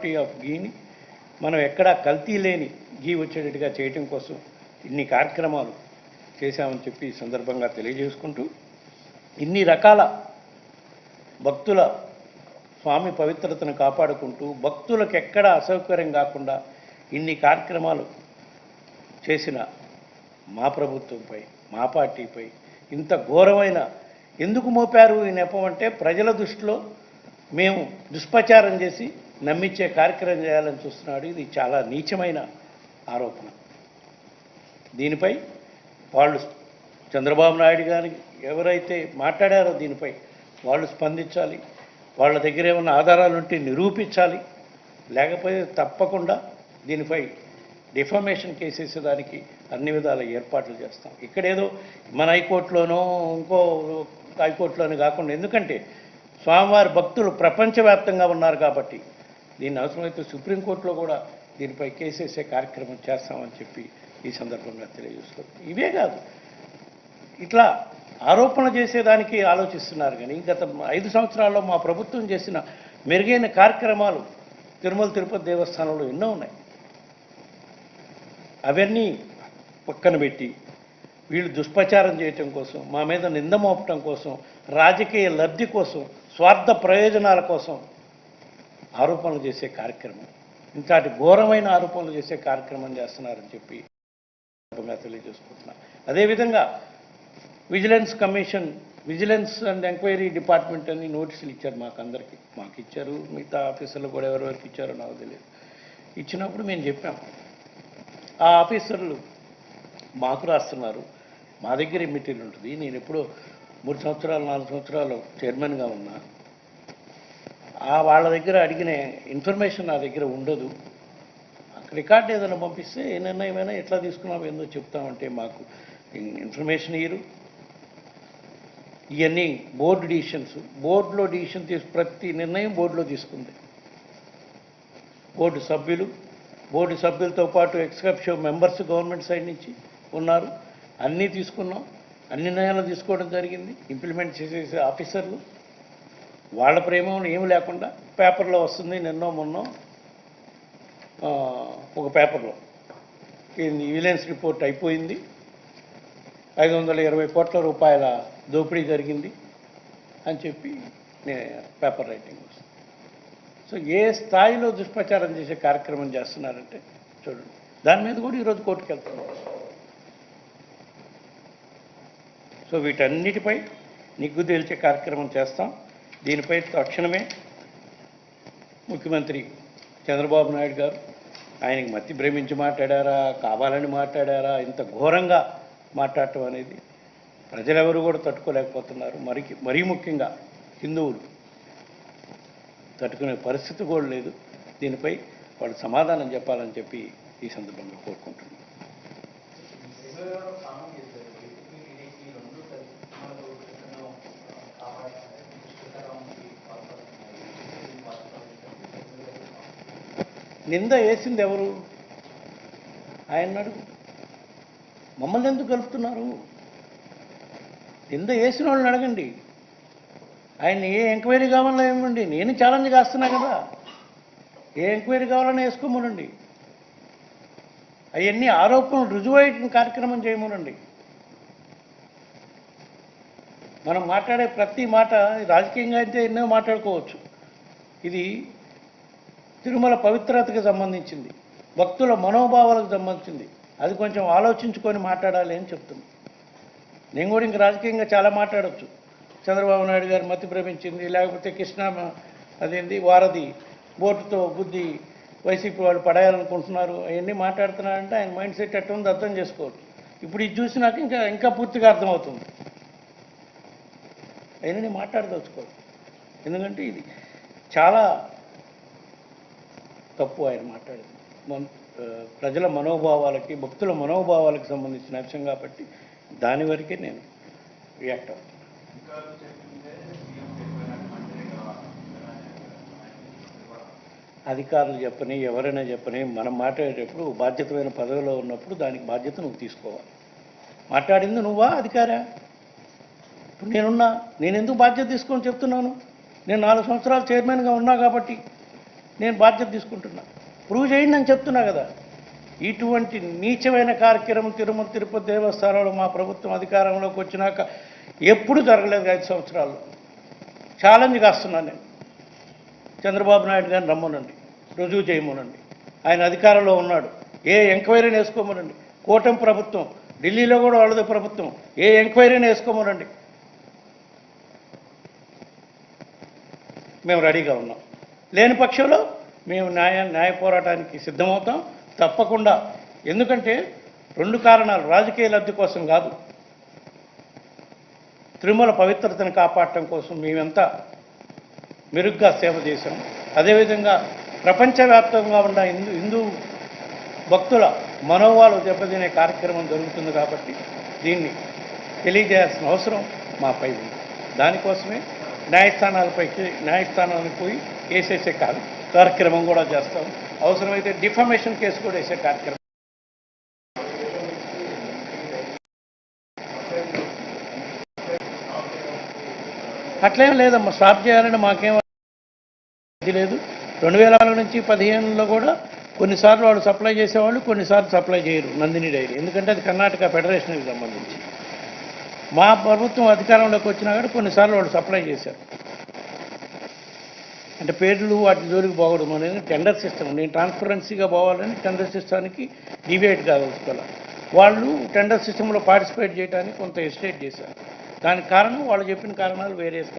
Quality of గీని మనం ఎక్కడా కల్తీ లేని గీ వచ్చేటట్టుగా చేయటం కోసం ఇన్ని కార్యక్రమాలు చేశామని చెప్పి సందర్భంగా తెలియజేసుకుంటూ ఇన్ని రకాల భక్తుల స్వామి పవిత్రతను కాపాడుకుంటూ భక్తులకు ఎక్కడ అసౌకర్యం కాకుండా ఇన్ని కార్యక్రమాలు చేసిన మా ప్రభుత్వంపై మా పార్టీపై ఇంత ఘోరమైన ఎందుకు మోపారు ఈ నెపం అంటే ప్రజల దృష్టిలో మేము దుష్ప్రచారం చేసి నమ్మించే కార్యక్రమం చేయాలని చూస్తున్నాడు. ఇది చాలా నీచమైన ఆరోపణ. దీనిపై వాళ్ళు చంద్రబాబు నాయుడు గారికి ఎవరైతే మాట్లాడారో దీనిపై వాళ్ళు స్పందించాలి. వాళ్ళ దగ్గర ఏమైనా ఆధారాలు ఉంటే నిరూపించాలి. లేకపోతే తప్పకుండా దీనిపై డిఫర్మేషన్ కేసేసేదానికి అన్ని విధాల ఏర్పాట్లు చేస్తాం. ఇక్కడేదో మన హైకోర్టులోనో ఇంకో హైకోర్టులోనే కాకుండా ఎందుకంటే స్వామివారి భక్తులు ప్రపంచవ్యాప్తంగా ఉన్నారు కాబట్టి దీన్ని అవసరమైతే సుప్రీంకోర్టులో కూడా దీనిపై కేసేసే కార్యక్రమం చేస్తామని చెప్పి ఈ సందర్భంగా తెలియజేసుకోవాలి ఇవే కాదు ఇట్లా ఆరోపణ చేసేదానికి ఆలోచిస్తున్నారు కానీ గత ఐదు సంవత్సరాల్లో మా ప్రభుత్వం చేసిన మెరుగైన కార్యక్రమాలు తిరుమల తిరుపతి దేవస్థానంలో ఎన్నో ఉన్నాయి. అవన్నీ పక్కన పెట్టి వీళ్ళు దుష్ప్రచారం చేయటం కోసం మా మీద నింద మోపటం కోసం రాజకీయ లబ్ధి కోసం స్వార్థ ప్రయోజనాల కోసం ఆరోపణలు చేసే కార్యక్రమం. ఇంతటి ఘోరమైన ఆరోపణలు చేసే కార్యక్రమం చేస్తున్నారని చెప్పి తెలియజేసుకుంటున్నా. అదేవిధంగా vigilance commission vigilance and enquiry department అని నోటీసులు ఇచ్చారు మాకు అందరికీ మాకు ఇచ్చారు మిగతా ఆఫీసర్లు కూడా ఎవరెవరికి ఇచ్చారో నాకు తెలియదు. ఇచ్చినప్పుడు మేము చెప్పాం. ఆ ఆఫీసర్లు మాకు రాస్తున్నారు. మా దగ్గర మెటీరియల్ ఉంటుంది. నేను ఎప్పుడో మూడు సంవత్సరాలు నాలుగు సంవత్సరాలు చైర్మన్గా ఉన్నా. వాళ్ళ దగ్గర అడిగిన ఇన్ఫర్మేషన్ నా దగ్గర ఉండదు. రికార్డు ఏదైనా పంపిస్తే ఏ నిర్ణయమైనా ఎట్లా తీసుకున్నాం ఏందో చెప్తామంటే మాకు ఇన్ఫర్మేషన్ ఇయ్యరు. ఇవన్నీ బోర్డు డిసిషన్స్. బోర్డులో డిసిషన్ తీసు ప్రతి నిర్ణయం బోర్డులో తీసుకుంది. బోర్డు సభ్యులు బోర్డు సభ్యులతో పాటు ఎక్స్కప్షో మెంబర్స్ గవర్నమెంట్ సైడ్ నుంచి ఉన్నారు. అన్నీ తీసుకున్నాం. అన్ని నిర్ణయాలు తీసుకోవడం జరిగింది. ఇంప్లిమెంట్ చేసేసే ఆఫీసర్లు. వాళ్ళ ప్రేమ ఏమి లేకుండా పేపర్లో వస్తుంది నిన్నో మొన్నో ఒక పేపర్లో. విజిలెన్స్ రిపోర్ట్ అయిపోయింది. ఐదు వందల ఇరవై కోట్ల రూపాయల దోపిడీ జరిగింది అని చెప్పి నేను పేపర్ రైటింగ్ వస్తుంది. సో ఏ స్థాయిలో దుష్ప్రచారం చేసే కార్యక్రమం చేస్తున్నారంటే చూడండి. దాని మీద కూడా ఈరోజు కోర్టుకు వెళ్తున్నాం. సో వీటన్నిటిపై నిగ్గు తేల్చే కార్యక్రమం చేస్తాం. దీనిపై తక్షణమే ముఖ్యమంత్రి చంద్రబాబు నాయుడు గారు ఆయనకి మతి భ్రమించి మాట్లాడారా కావాలని మాట్లాడారా ఇంత ఘోరంగా మాట్లాడటం అనేది ప్రజలెవరు కూడా తట్టుకోలేకపోతున్నారు. మరికి మరీ ముఖ్యంగా హిందువులు తట్టుకునే పరిస్థితి కూడా లేదు. దీనిపై వాళ్ళు సమాధానం చెప్పాలని చెప్పి ఈ సందర్భంగా కోరుకుంటున్నాను. నింద వేసింది ఎవరు? ఆయన అడుగు. మమ్మల్ని ఎందుకు కలుపుతున్నారు? నింద వేసిన వాళ్ళని అడగండి. ఆయన ఏ ఎంక్వైరీ కావాలో ఏమండి నేను ఛాలెంజ్ కాస్తున్నా కదా. ఏ ఎంక్వైరీ కావాలని వేసుకోమనండి. అవన్నీ ఆరోపణలు రుజువయ్యే కార్యక్రమం చేయమనండి. మనం మాట్లాడే ప్రతి మాట రాజకీయంగా అయితే ఎన్నో మాట్లాడుకోవచ్చు. ఇది తిరుమల పవిత్రతకి సంబంధించింది భక్తుల మనోభావాలకు సంబంధించింది. అది కొంచెం ఆలోచించుకొని మాట్లాడాలి అని చెప్తుంది నేను కూడా ఇంక రాజకీయంగా చాలా మాట్లాడవచ్చు చంద్రబాబు నాయుడు గారు మతి భ్రమించింది లేకపోతే కృష్ణ అదేంది వారధి బోటుతో బుద్ధి వైసీపీ వాళ్ళు పడేయాలనుకుంటున్నారు అవన్నీ మాట్లాడుతున్నారంటే ఆయన మైండ్ సెట్ ఎట్ట ఉందో అర్థం చేసుకోవచ్చు. ఇప్పుడు ఇది చూసినాక ఇంకా ఇంకా పూర్తిగా అర్థమవుతుంది. అయినా నేను మాట్లాడదలుచుకోవాలి. ఎందుకంటే ఇది చాలా తప్పు ఆయన మాట్లాడింది. మన ప్రజల మనోభావాలకి భక్తుల మనోభావాలకి సంబంధించిన అంశం కాబట్టి దాని వరకే నేను రియాక్ట్ అవుతాను అధికారులు చెప్పని ఎవరైనా చెప్పని మనం మాట్లాడేటప్పుడు బాధ్యతమైన పదవిలో ఉన్నప్పుడు దానికి బాధ్యత నువ్వు తీసుకోవాలి. మాట్లాడింది నువ్వా అధికారా? ఇప్పుడు నేనున్నా నేను ఎందుకు బాధ్యత తీసుకొని చెప్తున్నాను? నేను నాలుగు సంవత్సరాలు చైర్మన్గా ఉన్నా కాబట్టి నేను బాధ్యత తీసుకుంటున్నా. ప్రూవ్ చేయండి అని చెప్తున్నా కదా. ఇటువంటి నీచమైన కార్యక్రమం తిరుమల తిరుపతి దేవస్థానంలో మా ప్రభుత్వం అధికారంలోకి వచ్చినాక ఎప్పుడు జరగలేదు ఐదు సంవత్సరాలు. ఛాలెంజ్ కాస్తున్నాను నేను. చంద్రబాబు నాయుడు గారిని రమ్మనండి. రుజువు చేయమనండి. ఆయన అధికారంలో ఉన్నాడు. ఏ ఎంక్వైరీని వేసుకోమనండి. కూటమి ప్రభుత్వం ఢిల్లీలో కూడా వాళ్ళది ప్రభుత్వం. ఏ ఎంక్వైరీని వేసుకోమనండి. మేము రెడీగా ఉన్నాం. లేని పక్షంలో మేము న్యాయ న్యాయ పోరాటానికి సిద్ధమవుతాం. తప్పకుండా. ఎందుకంటే రెండు కారణాలు రాజకీయ లబ్ధి కోసం కాదు. తిరుమల పవిత్రతను కాపాడటం కోసం మేమంతా మెరుగ్గా సేవ చేశాం. అదేవిధంగా ప్రపంచవ్యాప్తంగా ఉన్న హిందూ హిందూ భక్తుల మనోభావాలు దెబ్బతినే కార్యక్రమం జరుగుతుంది కాబట్టి దీన్ని తెలియజేయాల్సిన అవసరం మాపై ఉంది. దానికోసమే న్యాయస్థానాలపైకి న్యాయస్థానాలకు పోయి కేసేసే కార్యక్రమం కూడా చేస్తాం. అవసరమైతే డిఫమేషన్ కేసు కూడా వేసే కార్యక్రమం. అట్లేం లేదమ్మా స్టాప్ చేయాలని మాకేం ఇది లేదు. రెండు వేల నాలుగు నుంచి పదిహేనులో కూడా కొన్నిసార్లు వాళ్ళు సప్లై చేసేవాళ్ళు కొన్నిసార్లు సప్లై చేయరు నందిని డైరీ. ఎందుకంటే అది కర్ణాటక ఫెడరేషన్కి సంబంధించి. మా ప్రభుత్వం అధికారంలోకి వచ్చినా కూడా కొన్నిసార్లు వాళ్ళు సప్లై చేశారు. అంటే పేర్లు వాటి జోలికి పోవడం అనేది టెండర్ సిస్టమ్ నేను ట్రాన్స్పరెన్సీగా పోవాలని టెండర్ సిస్టానికి డివేట్ కాదలుచుకోవాలి వాళ్ళు టెండర్ సిస్టంలో పార్టిసిపేట్ చేయడానికి కొంత ఎస్టేట్ చేశారు. దానికి కారణం వాళ్ళు చెప్పిన కారణాలు వేరే